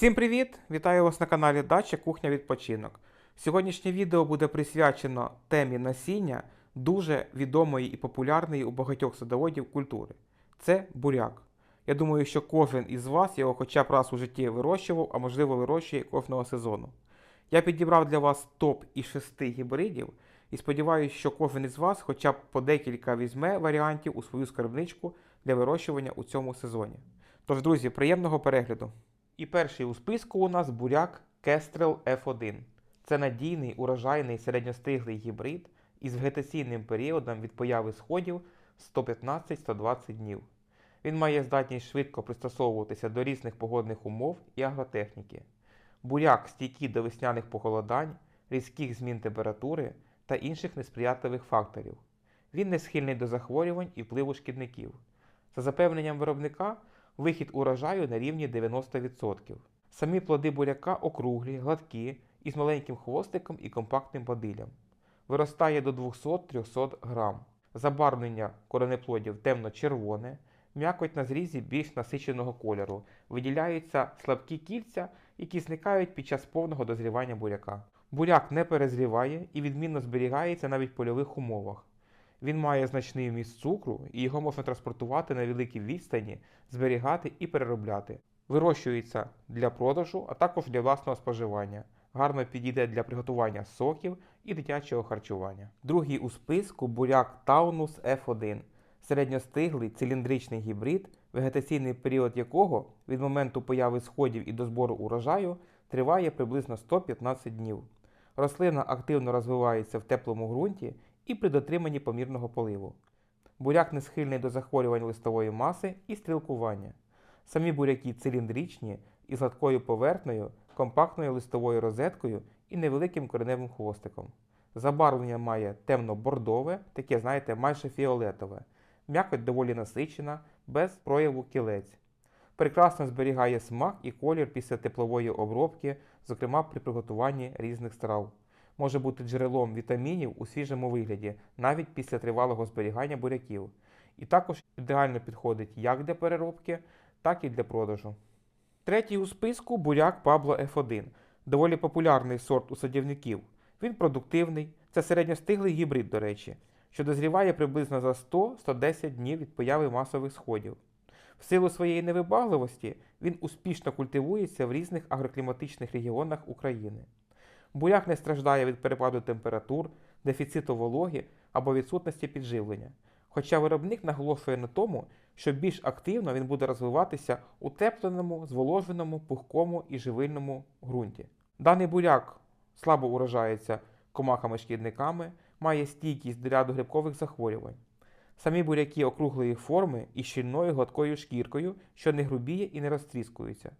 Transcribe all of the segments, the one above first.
Всім привіт! Вітаю вас на каналі Дача Кухня Відпочинок. Сьогоднішнє відео буде присвячено темі насіння дуже відомої і популярної у багатьох садоводів культури. Це буряк. Я думаю, що кожен із вас його хоча б раз у житті вирощував, а можливо вирощує кожного сезону. Я підібрав для вас топ із шести гібридів і сподіваюся, що кожен із вас хоча б по декілька візьме варіантів у свою скарбничку для вирощування у цьому сезоні. Тож, друзі, приємного перегляду! І перший у списку у нас буряк Kestrel F1. Це надійний урожайний середньостиглий гібрид із вегетаційним періодом від появи сходів 115-120 днів. Він має здатність швидко пристосовуватися до різних погодних умов і агротехніки. Буряк стійкий до весняних похолодань, різких змін температури та інших несприятливих факторів. Він не схильний до захворювань і впливу шкідників. За запевненням виробника, вихід урожаю на рівні 90%. Самі плоди буряка округлі, гладкі, із маленьким хвостиком і компактним бадилям. Виростає до 200-300 грам. Забарвлення коренеплодів темно-червоне, м'якоть на зрізі більш насиченого кольору. Виділяються слабкі кільця, які зникають під час повного дозрівання буряка. Буряк не перезріває і відмінно зберігається навіть в польових умовах. Він має значний вміст цукру і його можна транспортувати на великій відстані, зберігати і переробляти. Вирощується для продажу, а також для власного споживання. Гарно підійде для приготування соків і дитячого харчування. Другий у списку буряк Taunus F1 середньостиглий циліндричний гібрид, вегетаційний період якого від моменту появи сходів і до збору урожаю триває приблизно 115 днів. Рослина активно розвивається в теплому ґрунті і при дотриманні помірного поливу. Буряк не схильний до захворювань листової маси і стрілкування. Самі буряки циліндричні із гладкою поверхнею, компактною листовою розеткою і невеликим кореневим хвостиком. Забарвлення має темно-бордове, таке, знаєте, майже фіолетове. М'якоть доволі насичена, без прояву кілець. Прекрасно зберігає смак і колір після теплової обробки, зокрема при приготуванні різних страв. Може бути джерелом вітамінів у свіжому вигляді, навіть після тривалого зберігання буряків. І також ідеально підходить як для переробки, так і для продажу. Третій у списку буряк Pablo F1, доволі популярний сорт у садівників. Він продуктивний, це середньостиглий гібрид, до речі, що дозріває приблизно за 100-110 днів від появи масових сходів. В силу своєї невибагливості він успішно культивується в різних агрокліматичних регіонах України. Буряк не страждає від перепаду температур, дефіциту вологи або відсутності підживлення. Хоча виробник наголошує на тому, що більш активно він буде розвиватися у тепленому, зволоженому, пухкому і живильному ґрунті. Даний буряк слабо уражається комахами-шкідниками, має стійкість до ряду грибкових захворювань. Самі буряки округлої форми і щільною гладкою шкіркою, що не грубіє і не розтріскується.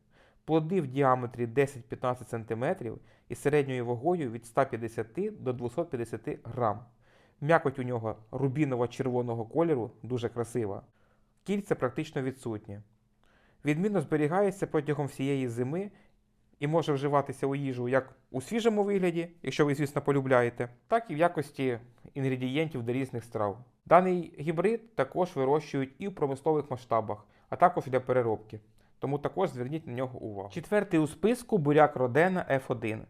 Плоди в діаметрі 10-15 см і середньою вагою від 150 до 250 грам. М'якоть у нього рубіново-червоного кольору дуже красива. Кільця практично відсутні. Відмінно зберігається протягом всієї зими і може вживатися у їжу як у свіжому вигляді, якщо ви, звісно, полюбляєте, так і в якості інгредієнтів до різних страв. Даний гібрид також вирощують і в промислових масштабах, а також для переробки. Тому також зверніть на нього увагу. Четвертий у списку буряк Родена F1.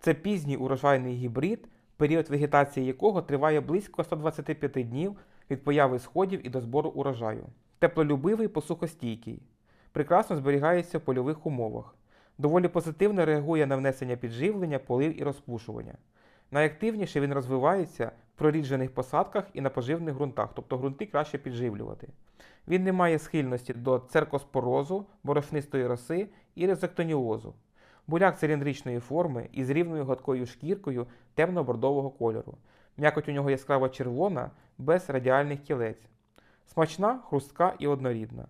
Це пізній урожайний гібрид, період вегетації якого триває близько 125 днів від появи сходів і до збору урожаю. Теплолюбивий посухостійкий. Прекрасно зберігається в польових умовах. Доволі позитивно реагує на внесення підживлення, полив і розпушування. Найактивніше він розвивається в проріджених посадках і на поживних ґрунтах, тобто ґрунти краще підживлювати. Він не має схильності до церкоспорозу, борошнистої роси і резектоніозу. Буряк циліндричної форми із рівною гладкою шкіркою темно-бордового кольору. М'якоть у нього яскраво червона, без радіальних кілець. Смачна, хрустка і однорідна.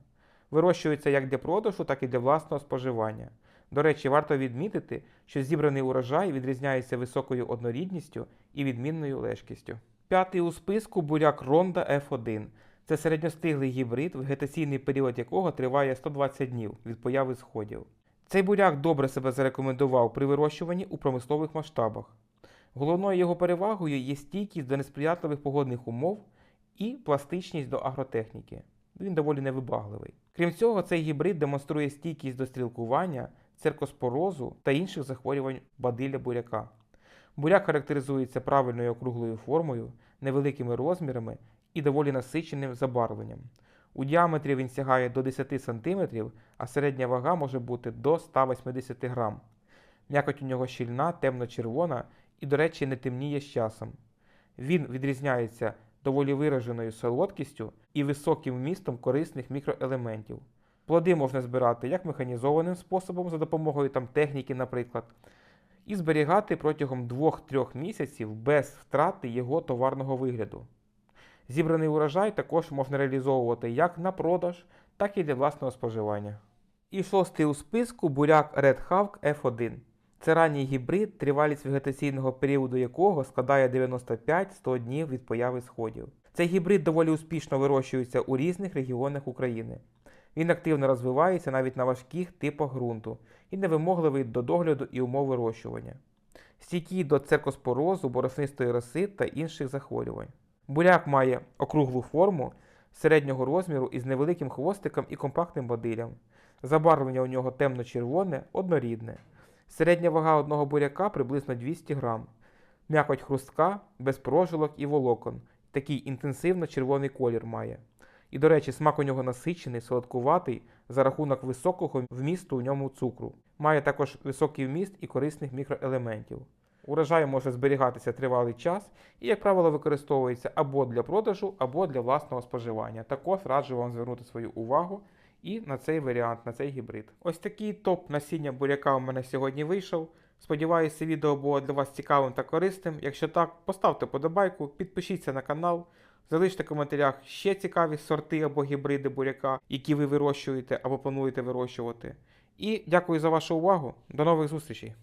Вирощується як для продажу, так і для власного споживання. До речі, варто відмітити, що зібраний урожай відрізняється високою однорідністю і відмінною лежкістю. П'ятий у списку буряк Ронда F1. Це середньостиглий гібрид, вегетаційний період якого триває 120 днів від появи сходів. Цей буряк добре себе зарекомендував при вирощуванні у промислових масштабах. Головною його перевагою є стійкість до несприятливих погодних умов і пластичність до агротехніки. Він доволі невибагливий. Крім цього, цей гібрид демонструє стійкість до стрілкування, циркоспорозу та інших захворювань бадилля буряка. Буряк характеризується правильною округлою формою, невеликими розмірами і доволі насиченим забарвленням. У діаметрі він сягає до 10 см, а середня вага може бути до 180 г. М'якоть у нього щільна, темно-червона і, до речі, не темніє з часом. Він відрізняється доволі вираженою солодкістю і високим вмістом корисних мікроелементів. Плоди можна збирати як механізованим способом за допомогою там, техніки, наприклад, і зберігати протягом 2-3 місяців без втрати його товарного вигляду. Зібраний урожай також можна реалізовувати як на продаж, так і для власного споживання. І шостий у списку буряк Red Hawk F1. Це ранній гібрид, тривалість вегетаційного періоду якого складає 95-100 днів від появи сходів. Цей гібрид доволі успішно вирощується у різних регіонах України. Він активно розвивається навіть на важких типах ґрунту і невимогливий до догляду і умов вирощування. Стійкий до церкоспорозу, бороснистої роси та інших захворювань. Буряк має округлу форму середнього розміру із невеликим хвостиком і компактним бадилям. Забарвлення у нього темно-червоне, однорідне. Середня вага одного буряка приблизно 200 грам. М'якоть хрустка, без прожилок і волокон. Такий інтенсивно червоний колір має. І, до речі, смак у нього насичений, солодкуватий за рахунок високого вмісту у ньому цукру. Має також високий вміст і корисних мікроелементів. Урожай може зберігатися тривалий час і, як правило, використовується або для продажу, або для власного споживання. Також раджу вам звернути свою увагу і на цей варіант, на цей гібрид. Ось такий топ насіння буряка у мене сьогодні вийшов. Сподіваюся, відео було для вас цікавим та корисним. Якщо так, поставте подобайку, підпишіться на канал, залиште в коментарях ще цікаві сорти або гібриди буряка, які ви вирощуєте або плануєте вирощувати. І дякую за вашу увагу. До нових зустрічей!